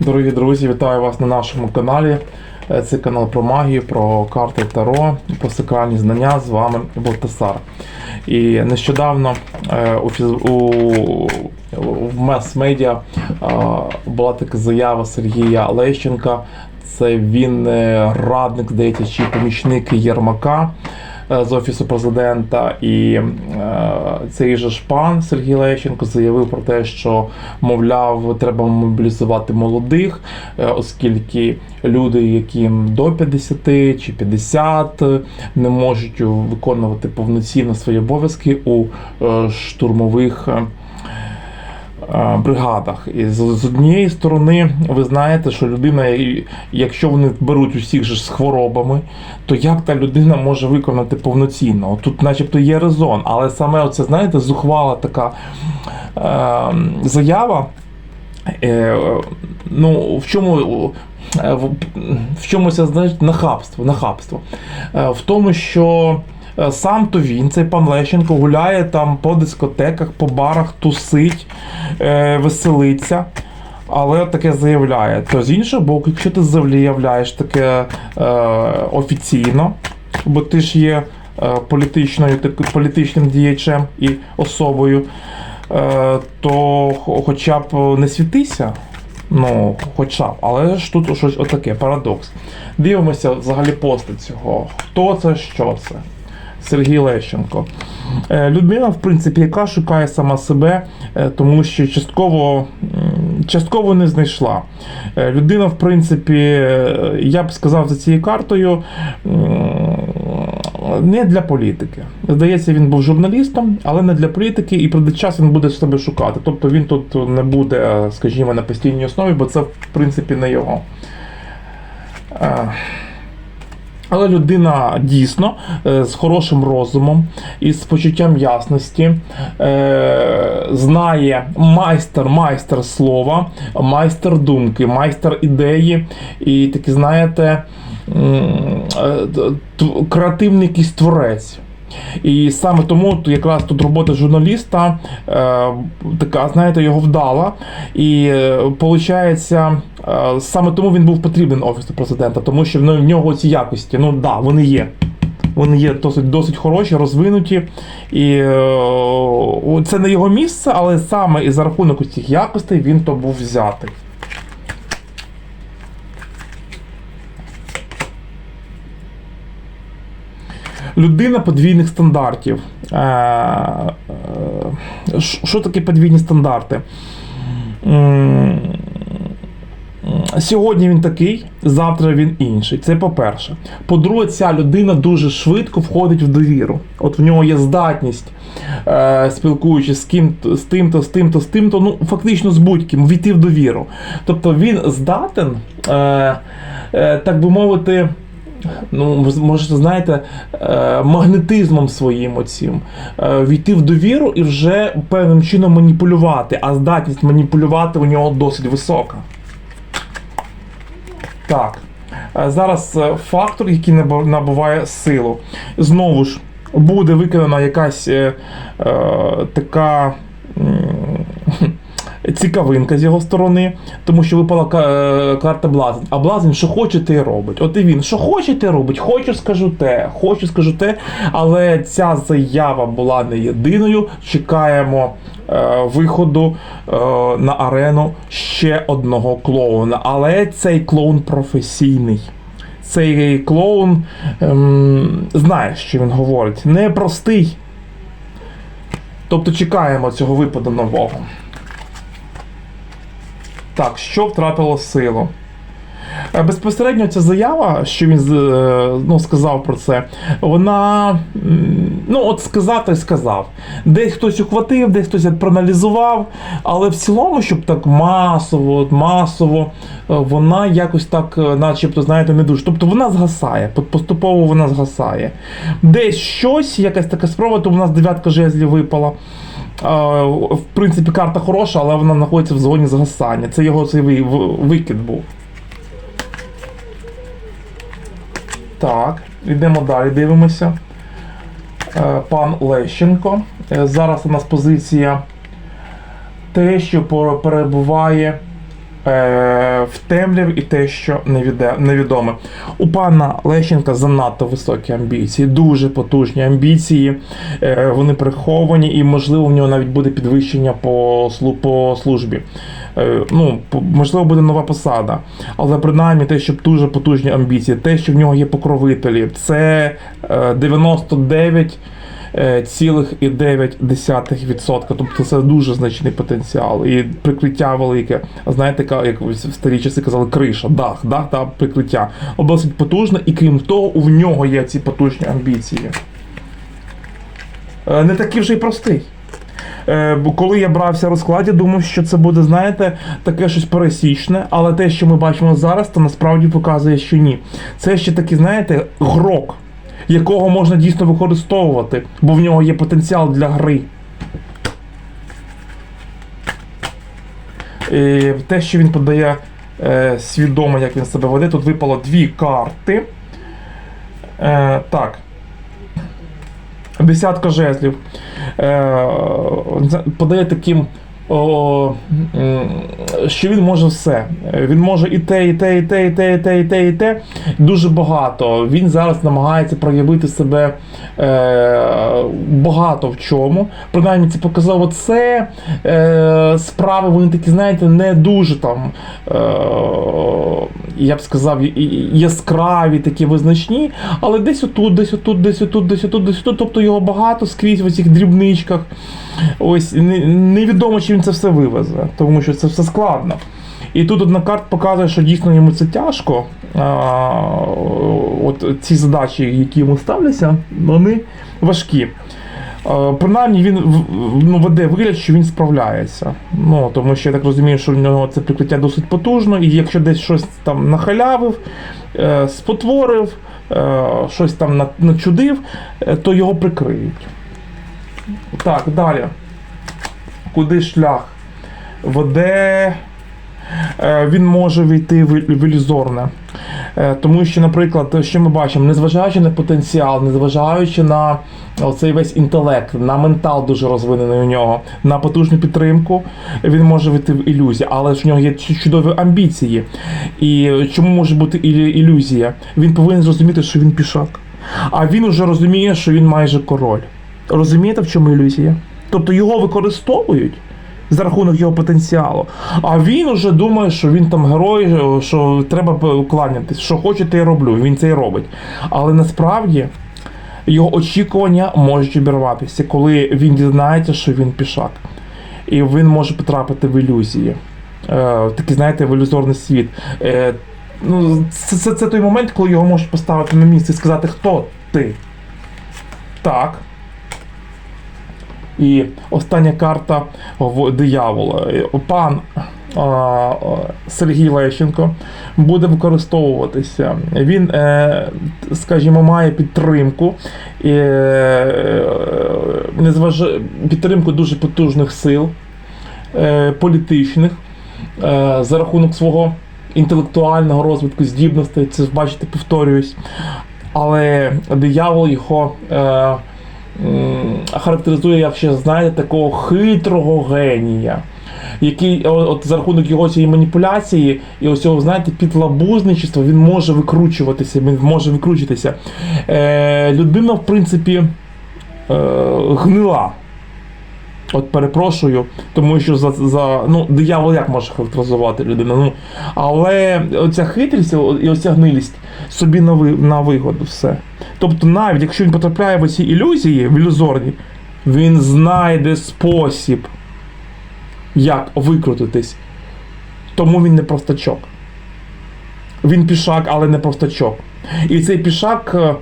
Дорогі друзі, вітаю вас на нашому каналі. Е, Це канал про магію, про карти Таро, про сакральні знання. З вами Балтасар. І нещодавно е, у, у, в мас-медіа е, була така заява Сергія Лещенка. Це він радник, здається, чи помічник Єрмака з офісу президента. І е, цей же ж пан Сергій Лещенко заявив про те, що мовляв, треба мобілізувати молодих, е, оскільки люди, яким до 50 чи 50 е, не можуть виконувати повноцінно свої обов'язки у е, штурмових. Е, бригадах. І з, однієї сторони, ви знаєте, що людина, якщо вони беруть усіх же з хворобами, то як та людина може виконати повноцінно? Тут, начебто, є резон, але саме оце, знаєте, зухвала така е, заява. Е, ну, в чому. е, В, в чому це значить нахабство, нахабство. Е, В тому, що сам то він, цей пан Лещенко, гуляє там по дискотеках, по барах, тусить, е, веселиться. Але таке заявляє. То з іншого боку, якщо ти заявляєш таке е, офіційно, бо ти ж є е, політичною, так- політичним діячем і особою, е, то хоча б не світися. Ну, хоча б, але ж тут щось отаке, парадокс. Дивимося взагалі постать цього. Хто це, що це? Сергій Лещенко. Е, Людмила, в принципі, яка шукає сама себе, е, тому що частково, частково не знайшла. Е, Людина, в принципі, я б сказав за цією картою. Не для політики. Здається, він був журналістом, але не для політики, і прийде час він буде себе шукати. Тобто він тут не буде, скажімо, на постійній основі, бо це, в принципі, не його. Але людина дійсно е, з хорошим розумом і з почуттям ясності е, знає майстер, майстер слова, майстер думки, майстер ідеї, і такий, знаєте, е, креативний якийсь творець. І саме тому якраз тут робота журналіста така, знаєте, його вдала. І виходить, саме тому він був потрібен офісу президента, тому що в нього ці якості, ну да, вони є. Вони є досить досить хороші, розвинуті. І е, це не його місце, але саме і за рахунок цих якостей він то був взятий. Людина подвійних стандартів. Е, е, Що таке подвійні стандарти? Сьогодні він такий, завтра він інший. Це по-перше. По-друге, ця людина дуже швидко входить в довіру. От в нього є здатність, е, спілкуючись з ким з тим-то, з тим-то, з тим-то, ну фактично з будь-ким, війти в довіру. Тобто він здатен, е, е, так би мовити. Ну, мож- можете, знаєте, е, магнетизмом своїм оцім е, війти в довіру і вже певним чином маніпулювати, а здатність маніпулювати у нього досить висока. Так. Е, Зараз е, фактор, який набуває силу. Знову ж буде виконана якась е, е, така. Цікавинка з його сторони, тому що випала е, карта Блазень. А Блазень, що хоче, й робить. От і він, що хоче, те робить, хочу, скажу те, хочу, скажу те. Але ця заява була не єдиною. Чекаємо е, виходу е, на арену ще одного клоуна. Але цей клоун професійний. Цей клоун ем, знає, що він говорить. Непростий. Тобто чекаємо цього випаду нового. Так, що втратило силу? Е, Безпосередньо ця заява, що він е, ну, сказав про це, вона ну от сказав і сказав. Десь хтось ухватив, десь хтось проаналізував, але в цілому, щоб так масово, масово, е, вона якось так, начебто, знаєте, не дуже. Тобто вона згасає, поступово вона згасає. Десь щось, якась така спроба, то в нас дев'ятка жезлів випала. В принципі, карта хороша, але вона знаходиться в зоні згасання. Це його цей викид був. Так, йдемо далі, дивимося. Е, Пан Лещенко. Е, Зараз у нас позиція те, що перебуває е, в темряві і те, що невідоме. У пана Лещенка занадто високі амбіції, дуже потужні амбіції. Вони приховані, і можливо в нього навіть буде підвищення по службі. Е, ну, можливо, буде нова посада. Але принаймні те, що дуже потужні амбіції, те, що в нього є покровителі, це е, 99 е, цілих і 9%. Тобто це дуже значний потенціал. І прикриття велике. Знаєте, як в старі часи казали, криша, дах, дах та прикриття. Досить потужне, і крім того, у нього є ці потужні амбіції. Е, Не такий вже й простий. Е, коли я брався в розкладі, думав, що це буде, знаєте, таке щось пересічне, але те, що ми бачимо зараз, то насправді показує, що ні. Це ще такий, знаєте, грок, якого можна дійсно використовувати, бо в нього є потенціал для гри. І те, що він подає е, свідомо, як він себе веде, тут випало дві карти. Е, так. Десятка жезлів. Е, подає таким, що він може все. Він може і те, і те, і те, і те, і те, і те, і те. Дуже багато. Він зараз намагається проявити себе е, багато в чому. Принаймні, це показово це е, справи, вони такі, знаєте, не дуже там, я б сказав, яскраві, такі визначні, але десь отут, десь отут, десь отут, десь отут, десь отут. Тобто його багато скрізь в цих дрібничках. Ось не- невідомо, чи він це все вивезе, тому що це все складно. І тут одна карта показує, що дійсно йому це тяжко. А, от ці задачі, які йому ставляться, вони важкі. Е, Принаймні він ну, веде вигляд, що він справляється. Ну, тому що я так розумію, що в нього це прикриття досить потужно, і якщо десь щось там нахалявив, е, спотворив, е, щось там начудив, то його прикриють. Так, далі. Куди шлях веде? Він може війти в ілюзорне. Е, Тому що, наприклад, що ми бачимо, незважаючи на потенціал, незважаючи на цей весь інтелект, на ментал дуже розвинений у нього, на потужну підтримку, він може вийти в ілюзію, але ж в нього є чудові амбіції. І чому може бути ілю- ілюзія? Він повинен зрозуміти, що він пішак. А він уже розуміє, що він майже король. Розумієте, в чому ілюзія? Тобто його використовують за рахунок його потенціалу. А він уже думає, що він там герой, що треба кланятись, що хоче, те й роблю. Він це й робить. Але насправді його очікування можуть обірватися, коли він дізнається, що він пішак. І він може потрапити в ілюзії. Е, такий, знаєте, в ілюзорний світ. Е, ну, це, це, це той момент, коли його можуть поставити на місце і сказати, хто ти. Так. І остання карта диявола. Пан Сергій Лещенко буде використовуватися. Він, е, скажімо, має підтримку, е, підтримку дуже потужних сил е, політичних за рахунок свого інтелектуального розвитку, здібностей. Це бачите, повторююсь. Але диявол його. Характеризує як ще, знаєте, такого хитрого генія, який от за рахунок його цієї маніпуляції і ось цього, знаєте, підлабузничества він може викручуватися, він може викручитися. Е, людина, в принципі, е, гнила. От перепрошую, тому що за, за ну, диявол як може характеризувати людину. Ну, але оця хитрість і оця гнилість собі на, ви, на вигоду все. Тобто, навіть якщо він потрапляє в оці ілюзії, в ілюзорні, він знайде спосіб, як викрутитись. Тому він не простачок. Він пішак, але не простачок. І цей пішак е,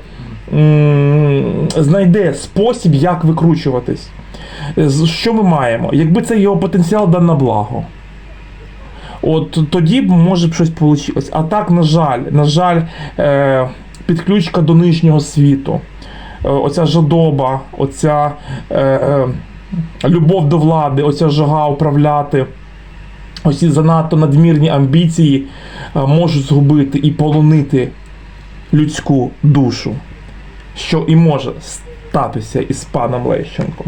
м, знайде спосіб, як викручуватись. З- Що ми маємо? Якби це його потенціал дан на благо. От тоді б може б щось вийшло. А так, на жаль, на жаль, е, підключка до нижнього світу. Е, оця жадоба, оця е, е, любов до влади, оця жага управляти. Оці занадто надмірні амбіції е, можуть згубити і полонити людську душу, що і може статися із паном Лещенком.